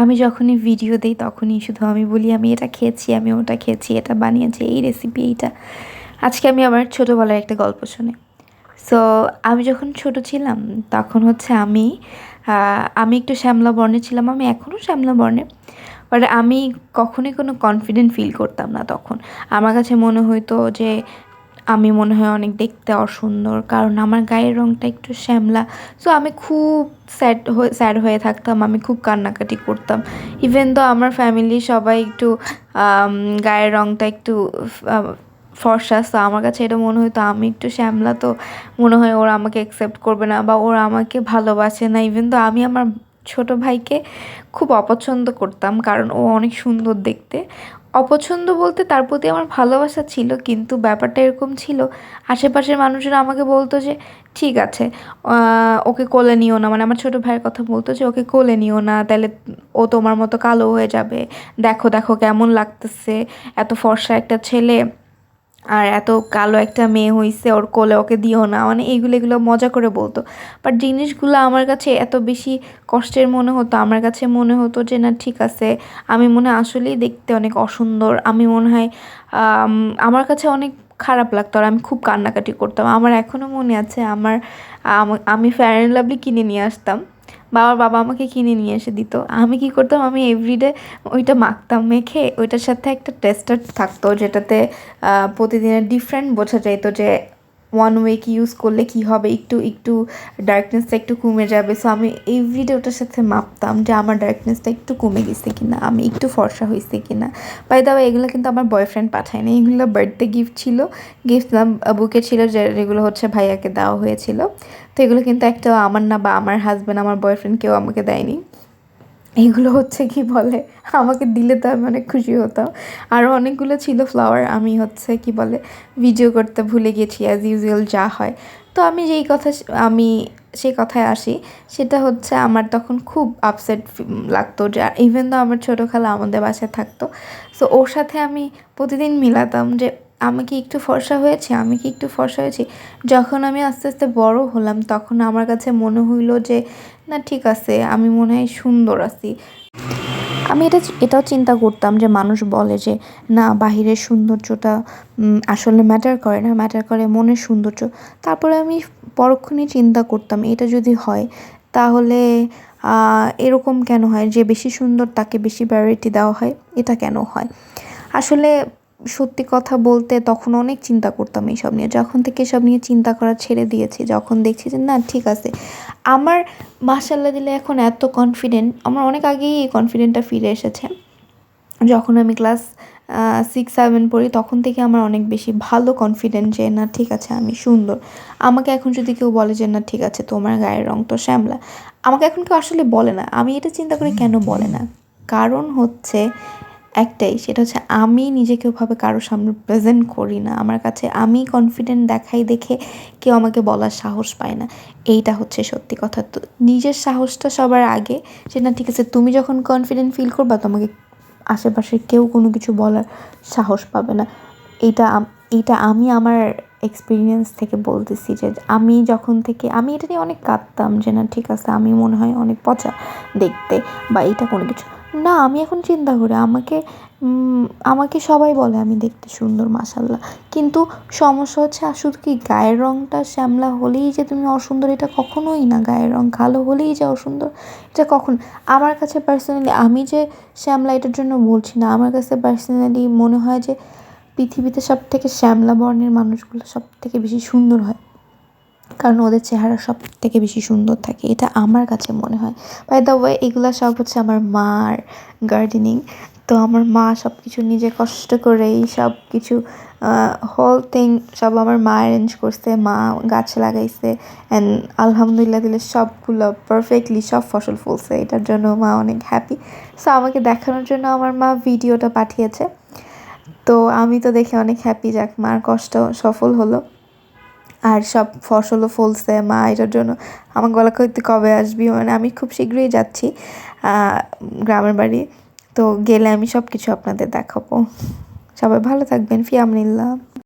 আমি যখনই ভিডিও দিই, তখনই শুধু আমি বলি, আমি এটা খেয়েছি, আমি ওটা খেয়েছি, এটা বানিয়েছি, এই রেসিপি এইটা। আজকে আমি আমার ছোটোবেলার একটা গল্প শুনি। সো আমি যখন ছোট ছিলাম, তখন হচ্ছে আমি আমি একটু শ্যামলা বর্ণে ছিলাম, আমি এখনও শ্যামলা বর্ণে বাট আমি কখনোই কোনো কনফিডেন্ট ফিল করতাম না তখন। আমার কাছে মনে হইতো যে আমি মনে হয় অনেক দেখতে অসুন্দর, কারণ আমার গায়ের রঙটা একটু শ্যামলা। সো আমি খুব স্যাড হয়ে স্যাড হয়ে থাকতাম, আমি খুব কান্নাকাটি করতাম। ইভেন তো আমার ফ্যামিলি সবাই একটু গায়ের রঙটা একটু ফর্সা তো আমার কাছে এটা মনে হতো আমি একটু শ্যামলা, তো মনে হয় ওরা আমাকে অ্যাকসেপ্ট করবে না বা ওরা আমাকে ভালোবাসে না। ইভেন তো আমি আমার ছোট ভাইকে খুব অপছন্দ করতাম, কারণ ও অনেক সুন্দর দেখতে। অপছন্দ বলতে তার প্রতি আমার ভালোবাসা ছিল, কিন্তু ব্যাপারটা এরকম ছিল, আশেপাশের মানুষরা আমাকে বলতো যে, ঠিক আছে ওকে কোলে নিও না। মানে আমার ছোটো ভাইয়ের কথা বলতো যে, ওকে কোলে নিও না, তাহলে ও তোমার মতো কালো হয়ে যাবে। দেখো দেখো কেমন লাগতেছে, এত ফর্সা একটা ছেলে। আর এত কালো একটা মেয়ে হইছে, ওর কোলে ওকে দিও না। মানে এইগুলো, এগুলো মজা করে বলতো। বাট জিনিসগুলো আমার কাছে এত বেশি কষ্টের মনে হতো, আমার কাছে মনে হতো যে, না, ঠিক আছে। আমি মনে আসলেই দেখতে অনেক অসুন্দর। আমি মনে হয় আমার কাছে অনেক খারাপ লাগতো আর আমি খুব কান্নাকাটি করতাম। আমার এখনও মনে আছে, আমার, আমি ফেয়ার অ্যান্ড লাভলি কিনে নিয়ে আসতাম। বাবার বাবা আমাকে কিনে নিয়ে এসে দিত। আমি কি করতাম? আমি এভরিডে ওইটা মাখতাম, মেখে ওইটার সাথে একটা টেস্টার থাকতো, যেটাতে প্রতিদিনের ডিফারেন্ট বোঝা যাইতো যে ওয়ান উইক ইউজ করলে কি হবে? একটু একটু ডার্কনেসটা একটু কমে যাবে। সো আমি এভরিডে ওটার সাথে মাপতাম যে আমার ডার্কনেসটা একটু কমে গেছে কিনা, আমি একটু ফর্সা হয়েছে কিনা। বাই দাওয়া এগুলো কিন্তু আমার বয়ফ্রেন্ড পাঠায় না এগুলো বার্থডে গিফট ছিল। গিফট বুকে ছিল যেগুলো হচ্ছে ভাইয়াকে দেওয়া হয়েছিল। তো এগুলো কিন্তু একটা আমার না বা আমার হাজব্যান্ড আমার বয়ফ্রেন্ড কেউ আমাকে দেয়নি। এগুলো হচ্ছে কি বলে? আমাকে দিলে তো আমি অনেক খুশি হতাম। আরও অনেকগুলো ছিল ফ্লাওয়ার আমি হচ্ছে কি বলে ভিডিও করতে ভুলে গেছি অ্যাজ ইউজুয়াল যা হয়। তো আমি যেই কথা আমি সেই কথায় আসি, সেটা হচ্ছে আমার তখন খুব আপসেট লাগতো যে ইভেন তো আমার ছোটো খালা আমাদের বাসায় থাকতো সো ওর সাথে আমি প্রতিদিন মিলাতাম যে আমি কি একটু ফর্সা হয়েছি? আমি কি একটু ফর্সা হয়েছি? যখন আমি আস্তে আস্তে বড় হলাম, তখন আমার কাছে মনে হইল যে, না, ঠিক আছে, আমি মনে হয় সুন্দর আছি। আমি এটা এটাও চিন্তা করতাম যে, মানুষ বলে যে, না, বাহিরের সৌন্দর্যটা আসলে ম্যাটার করে না ম্যাটার করে মনের সৌন্দর্য। তারপরে আমি পরক্ষণে চিন্তা করতাম, এটা যদি হয়, তাহলে এরকম কেন হয়? যে, বেশি সুন্দর তাকে বেশি প্রায়োরিটি দেওয়া হয়, এটা কেন হয়? আসলে সত্যি কথা বলতে তখন অনেক চিন্তা করতাম এইসব নিয়ে। যখন থেকে এসব নিয়ে চিন্তা করা ছেড়ে দিয়েছি, যখন দেখছি যে, না, ঠিক আছে। আমার মাসাল্লাহ দিলে এখন এত কনফিডেন্ট আমার অনেক আগেই এই কনফিডেন্টটা ফিরে এসেছে। যখন আমি ক্লাস সিক্স সেভেন পড়ি, তখন থেকে আমার অনেক বেশি ভালো কনফিডেন্ট যে, না, ঠিক আছে, আমি সুন্দর। আমাকে এখন যদি কেউ বলে যে, না, ঠিক আছে, তোমার গায়ের রং তো শ্যামলা। আমাকে এখন কেউ আসলে বলে না। আমি এটা চিন্তা করি কেন বলে না? কারণ হচ্ছে একটাই, সেটা হচ্ছে আমি নিজেকে ওভাবে কারোর সামনে প্রেজেন্ট করি না। আমার কাছে আমি কনফিডেন্ট দেখাই দেখে কেউ আমাকে বলার সাহস পায় না। এইটা হচ্ছে সত্যি কথা। তো নিজের সাহসটা সবার আগে না, ঠিক আছে, তুমি যখন কনফিডেন্ট ফিল করবা, তোমাকে আশেপাশে কেউ কোনো কিছু বলার সাহস পাবে না। এইটা এইটা আমি আমার এক্সপিরিয়েন্স থেকে বলতেছি যে আমি যখন থেকে, আমি এটা নিয়ে অনেক কাঁদতাম যে না, ঠিক আছে, আমি মনে হয় অনেক পচা দেখতে বা এটা কোনো কিছু। না, আমি এখন চিন্তা করি। আমাকে আমাকে সবাই বলে আমি দেখতে সুন্দর মাসাল্লাহ কিন্তু সমস্যা হচ্ছে শুধু কি গায়ের রঙটা শ্যামলা হলেই যে তুমি অসুন্দর, এটা কখনোই না। গায়ের রং কালো হলেই যে অসুন্দর, এটা কখন? আমার কাছে পার্সোনালি আমি যে শ্যামলা এটার জন্য বলছি না, আমার কাছে পার্সোনালি মনে হয় যে পৃথিবীতে সব থেকে শ্যামলা বর্ণের মানুষগুলো সব থেকে বেশি সুন্দর হয়। কারণ ওদের চেহারা সব থেকে বেশি সুন্দর থাকে, এটা আমার কাছে মনে হয়। বাই দ্য ওয়ে এগুলো সব হচ্ছে আমার মার গার্ডেনিং তো আমার মা সব কিছু নিজে কষ্ট করেই সব কিছু হোল থিং সব আমার মা অ্যারেঞ্জ করছে, মা গাছ লাগাইছে অ্যান্ড আলহামদুলিল্লাহ দিলে সবগুলো পারফেক্টলি সব ফসল ফলছে, এটার জন্য মা অনেক হ্যাপি সো আমাকে দেখানোর জন্য আমার মা ভিডিওটা পাঠিয়েছে, তো আমি তো দেখে অনেক হ্যাপি যাক, মার কষ্ট সফল হলো। আর সব ফসলও ফলছে মা, এটার জন্য আমার গলা কইতে কবে আসবি? মানে আমি খুব শীঘ্রই যাচ্ছি গ্রামের বাড়ি। তো গেলে আমি সব কিছু আপনাদের দেখাবো। সবাই ভালো থাকবেন। ফিয়ামনিল্লাহ